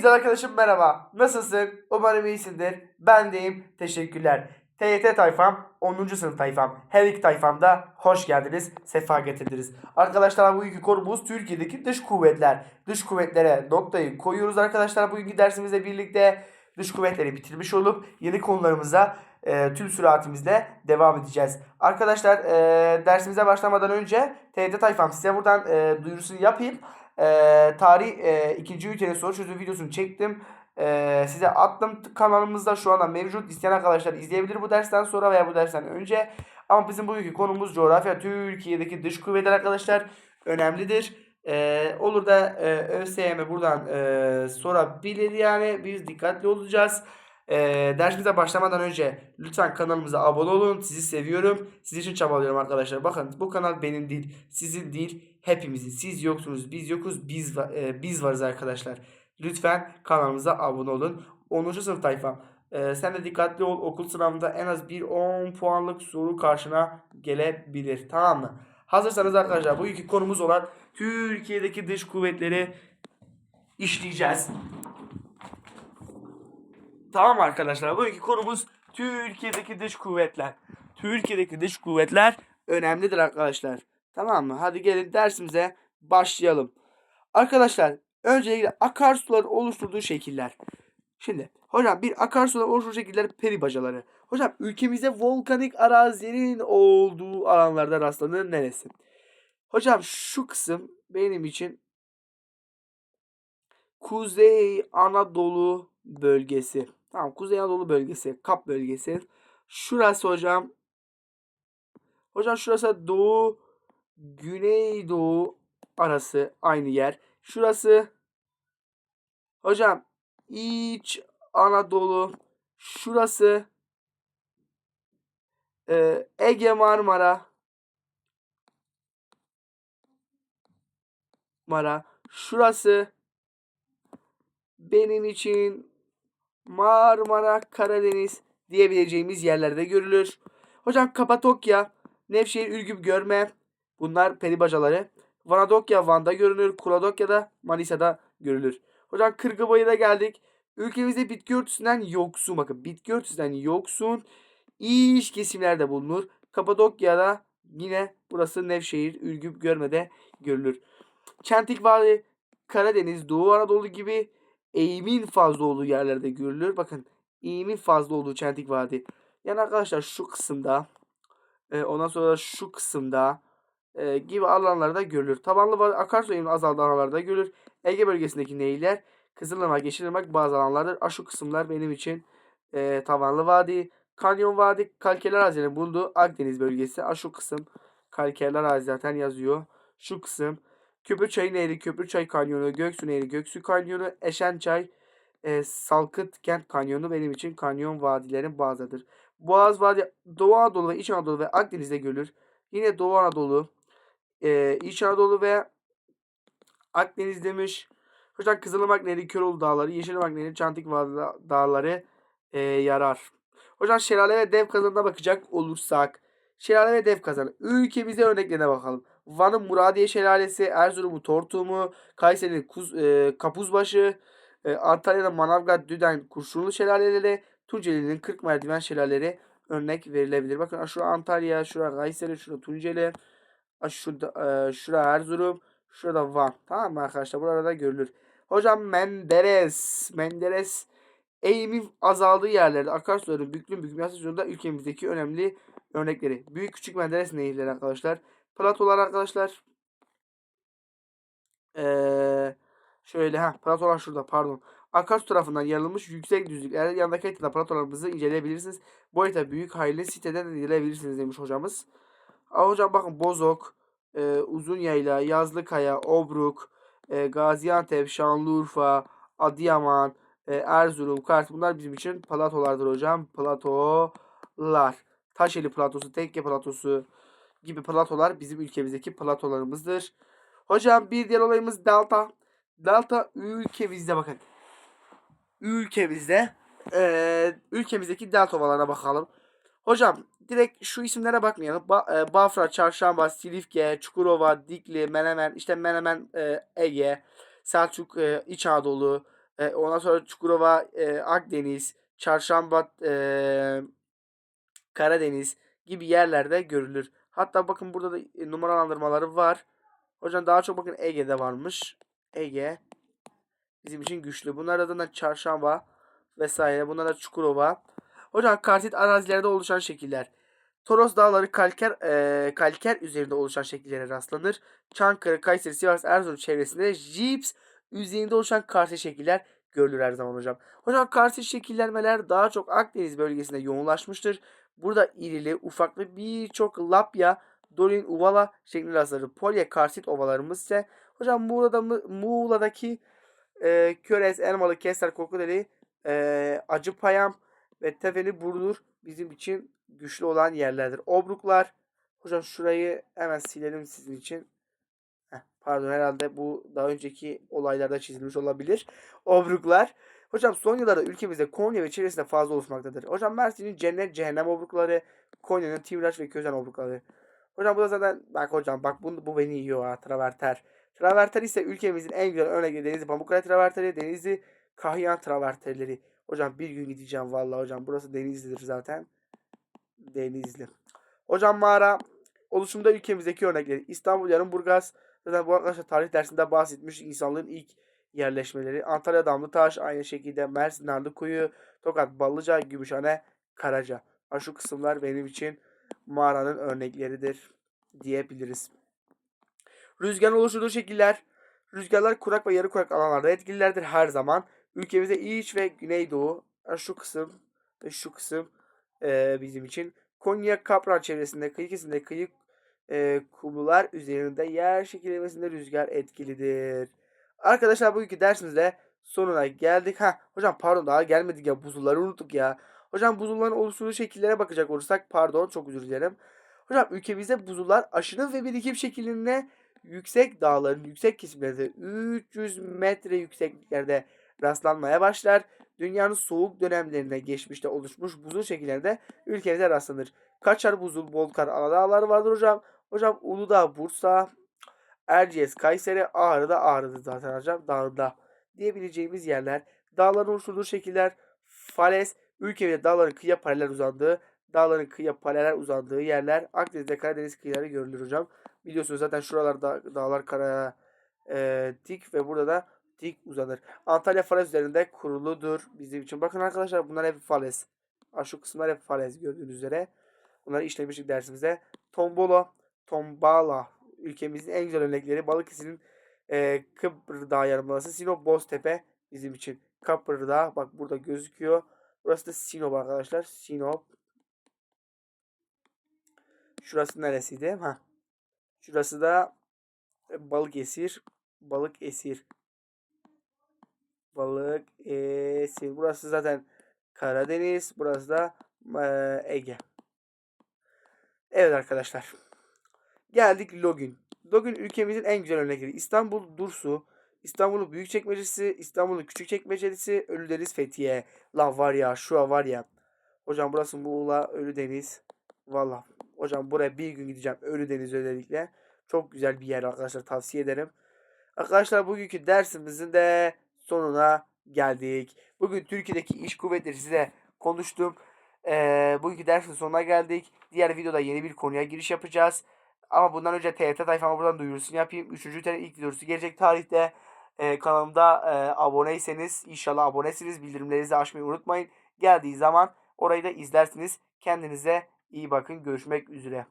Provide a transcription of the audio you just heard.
güzel arkadaşım merhaba. Nasılsın? Umarım iyisindir. Ben deyim. Teşekkürler. TYT tayfam, 10. sınıf tayfam, her iki tayfamda hoş geldiniz, sefa getirdiniz. Arkadaşlar bugünkü konumuz Türkiye'deki dış kuvvetler. Dış kuvvetlere noktayı koyuyoruz arkadaşlar. Bugünkü dersimizle birlikte dış kuvvetleri bitirmiş olup yeni konularımıza e, tüm süratimizle devam edeceğiz. Arkadaşlar e, dersimize başlamadan önce TYT tayfam size buradan e, duyurusunu yapayım. E, tarih e, ikinci ünitenin soru çözüm videosunu çektim. E, size attım kanalımızda şu anda mevcut. İsteyen arkadaşlar izleyebilir bu dersten sonra veya bu dersten önce. Ama bizim bugünkü konumuz coğrafya. Türkiye'deki dış kuvvetler arkadaşlar önemlidir. E, olur da e, ÖSYM buradan e, sorabilir yani. Biz dikkatli olacağız. E, dersimize başlamadan önce lütfen kanalımıza abone olun. Sizi seviyorum. Siz için çabalıyorum arkadaşlar. Bakın bu kanal benim değil, sizin değil, hepimizin. Siz yoksunuz, biz yokuz, biz e, biz varız arkadaşlar. Lütfen kanalımıza abone olun. 10. sınıf tayfam. e, sen de dikkatli ol. Okul sınavında en az bir 10 puanlık soru karşına gelebilir. Tamam mı? Hazırsanız arkadaşlar bugünkü konumuz olan Türkiye'deki dış kuvvetleri işleyeceğiz. Tamam arkadaşlar bugünkü konumuz Türkiye'deki dış kuvvetler. Türkiye'deki dış kuvvetler önemlidir arkadaşlar. Tamam mı? Hadi gelin dersimize başlayalım. Arkadaşlar öncelikle akarsuların oluşturduğu şekiller. Şimdi hocam bir akarsuların oluşturduğu şekiller peri bacaları. Hocam ülkemizde volkanik arazinin olduğu alanlarda rastlanır neresi? Hocam şu kısım benim için Kuzey Anadolu bölgesi. Tamam Kuzey Anadolu bölgesi. Kap bölgesi. Şurası hocam. Hocam şurası Doğu Güneydoğu arası aynı yer. Şurası hocam İç Anadolu. Şurası e, Ege Marmara. Mara. Şurası benim için Marmara, Karadeniz diyebileceğimiz yerlerde görülür. Hocam Kapadokya, Nevşehir, Ürgüp, Görme bunlar peri bacaları. Vanadokya Van'da görünür. Kuladokya'da Manisa'da görülür. Hocam Kırgıbayır'a geldik. Ülkemizde bitki örtüsünden yoksun bakın bitki örtüsünden yoksun iç kesimlerde bulunur. Kapadokya'da yine burası Nevşehir, Ürgüp, Görme'de görülür. Çentik Vadi, Karadeniz, Doğu Anadolu gibi eğimin fazla olduğu yerlerde görülür. Bakın eğimin fazla olduğu Çentik Vadi. Yani arkadaşlar şu kısımda e, ondan sonra şu kısımda e, gibi alanlarda görülür. Tabanlı akarsu eğiminin azaldığı alanlarda görülür. Ege bölgesindeki nehirler Kızılırmak, Yeşilırmak bazı alanlardır. A şu kısımlar benim için e, tabanlı vadi. Kanyon Vadi, kalkerler arazinin bulunduğu Akdeniz bölgesi. A şu kısım kalkerler arazi zaten yazıyor. Şu kısım Köprüçay Nehri, Köprüçay Kanyonu, Göksu Nehri, Göksu Kanyonu, Eşençay, e, Salkıt Kent Kanyonu benim için kanyon vadilerin bazıdır. Boğaz Vadi, Doğu Anadolu ve İç Anadolu ve Akdeniz'de görülür. Yine Doğu Anadolu, e, İç Anadolu ve Akdeniz demiş. Hocam Kızılırmak Nehri, Köroğlu Dağları, Yeşilırmak Nehri, Çantik Dağları e, yarar. Hocam şelale ve dev kazanına bakacak olursak. Şelale ve dev kazanı. Ülkemize örneklerine bakalım. Van'ın Muradiye Şelalesi, Erzurum'un Tortumu, Kayseri'nin e, Kapuzbaşı, e, Antalya'da Manavgat, Düden, Kurşunlu Şelaleleri, Tunceli'nin Kırk Merdiven Şelaleleri örnek verilebilir. Bakın şu Antalya, şura Kayseri, şura Tunceli, şurada, e, şura Erzurum, şurada Van. Tamam mı arkadaşlar? Burada görülür. Hocam Menderes, Menderes eğimin azaldığı yerlerde akarsuların büklüm büklüm yasasyonunda ülkemizdeki önemli örnekleri. Büyük küçük Menderes nehirleri arkadaşlar. Platolar arkadaşlar. Ee, şöyle ha platolar şurada pardon. Akarsu tarafından yarılmış yüksek düzlükler yanındaki haritada platolarımızı inceleyebilirsiniz. Bu harita büyük hayli siteden inceleyebilirsiniz demiş hocamız. Aa, hocam bakın Bozok, e, Uzun Yayla, Yazlıkaya, Obruk, e, Gaziantep, Şanlıurfa, Adıyaman, e, Erzurum, Kars bunlar bizim için platolardır hocam. Platolar. Taşeli platosu, Tekke platosu gibi platolar bizim ülkemizdeki platolarımızdır. Hocam bir diğer olayımız delta. Delta ülkemizde bakın. Ülkemizde e, ülkemizdeki delta ovalarına bakalım. Hocam direkt şu isimlere bakmayalım. Ba- e, Bafra, Çarşamba, Silifke, Çukurova, Dikli, Menemen, işte Menemen, e, Ege, Selçuk, e, İç Anadolu, E, ondan sonra Çukurova, e, Akdeniz, Çarşamba, e, Karadeniz gibi yerlerde görülür. Hatta bakın burada da e, numaralandırmaları var. Hocam daha çok bakın Ege'de varmış. Ege bizim için güçlü. Bunlar da Çarşamba vesaire. Bunlar da Çukurova. Hocam karsit arazilerde oluşan şekiller. Toros dağları kalker e, kalker üzerinde oluşan şekillere rastlanır. Çankırı, Kayseri, Sivas, Erzurum çevresinde jips üzerinde oluşan karsit şekiller görülür her zaman hocam. Hocam karsit şekillenmeler daha çok Akdeniz bölgesinde yoğunlaşmıştır. Burada irili, ufaklı birçok lapya, dolin, uvala şeklinde rastlanır. Polye karsit ovalarımız ise hocam Muğla'da, Muğla'daki e, Körez, Elmalı, Keser, Kokudeli, e, Acıpayam ve Tefeli Burdur bizim için güçlü olan yerlerdir. Obruklar. Hocam şurayı hemen silelim sizin için. Heh, pardon herhalde bu daha önceki olaylarda çizilmiş olabilir. Obruklar. Hocam son yıllarda ülkemizde Konya ve çevresinde fazla oluşmaktadır. Hocam Mersin'in cennet cehennem obrukları, Konya'nın Timraş ve Közen obrukları. Hocam bu da zaten bak hocam bak bu, bu beni yiyor ha traverter. Traverter ise ülkemizin en güzel örneği Denizli Pamukkale traverteri, Denizli Kahyan traverterleri. Hocam bir gün gideceğim vallahi hocam. Burası Denizli'dir zaten. Denizli. Hocam mağara oluşumda ülkemizdeki örnekleri. İstanbul Yarımburgaz. Zaten bu arkadaşlar tarih dersinde bahsetmiş insanlığın ilk yerleşmeleri. Antalya Damlıtaş aynı şekilde Mersin Narlıkuyu, Tokat Ballıca, Gümüşhane, Karaca. Ha, şu kısımlar benim için mağaranın örnekleridir diyebiliriz. Rüzgarın oluşturduğu şekiller. Rüzgarlar kurak ve yarı kurak alanlarda etkililerdir her zaman. Ülkemizde iç ve güneydoğu şu kısım ve şu kısım e, bizim için. Konya Kapran çevresinde kıyı kesiminde kıyı e, kumlular üzerinde yer şekillemesinde rüzgar etkilidir. Arkadaşlar bugünkü dersimizde sonuna geldik. Ha hocam pardon daha gelmedik ya buzulları unuttuk ya. Hocam buzulların oluşturduğu şekillere bakacak olursak pardon çok özür dilerim. Hocam ülkemizde buzullar aşırı ve birikim şeklinde yüksek dağların yüksek kesimlerinde 300 metre yüksekliklerde rastlanmaya başlar. Dünyanın soğuk dönemlerinde geçmişte oluşmuş buzul şekillerinde ülkemizde rastlanır. Kaçar buzul, Bolkar, Aladağlar vardır hocam. Hocam Uludağ, Bursa, Erciyes, Kayseri, Ağrı'da Ağrı'dır zaten hocam. Dağında diyebileceğimiz yerler. Dağların oluşturduğu şekiller fales, ülkemizde dağların kıyıya paralel uzandığı, dağların kıyıya paralel uzandığı yerler Akdeniz'de Karadeniz kıyıları görülür hocam. Biliyorsunuz zaten şuralarda dağlar kara e, dik ve burada da dik uzanır. Antalya Fales üzerinde kuruludur bizim için. Bakın arkadaşlar bunlar hep Fales. Şu kısımlar hep Fales gördüğünüz üzere. Bunları işlemiştik dersimizde. Tombolo, Tombala ülkemizin en güzel örnekleri. Balıkesir'in e, Kıbrıdağ Yarımadası. Sinop Boztepe bizim için. Kıbrıdağ bak burada gözüküyor. Burası da Sinop arkadaşlar. Sinop. Şurası neresiydi? Ha. Şurası da Balıkesir. Balıkesir. Balık esir. Burası zaten Karadeniz. Burası da e, Ege. Evet arkadaşlar. Geldik Login. Login ülkemizin en güzel örnekleri. İstanbul Dursu, İstanbul'un Büyükçekmecesi, İstanbul'un Küçükçekmecesi, Ölüdeniz Fethiye. Lan var ya şu var ya. Hocam burası Muğla, Ölüdeniz. Valla hocam buraya bir gün gideceğim. Ölüdeniz özellikle. Çok güzel bir yer arkadaşlar tavsiye ederim. Arkadaşlar bugünkü dersimizin de sonuna geldik. Bugün Türkiye'deki iş kuvvetleri size konuştum. Ee, bugünkü dersin sonuna geldik. Diğer videoda yeni bir konuya giriş yapacağız. Ama bundan önce TRT tayfama buradan duyurusunu yapayım. Üçüncü tane ilk videosu gelecek tarihte. Ee, kanalımda e, aboneyseniz inşallah abonesiniz. Bildirimlerinizi açmayı unutmayın. Geldiği zaman orayı da izlersiniz. Kendinize iyi bakın. Görüşmek üzere.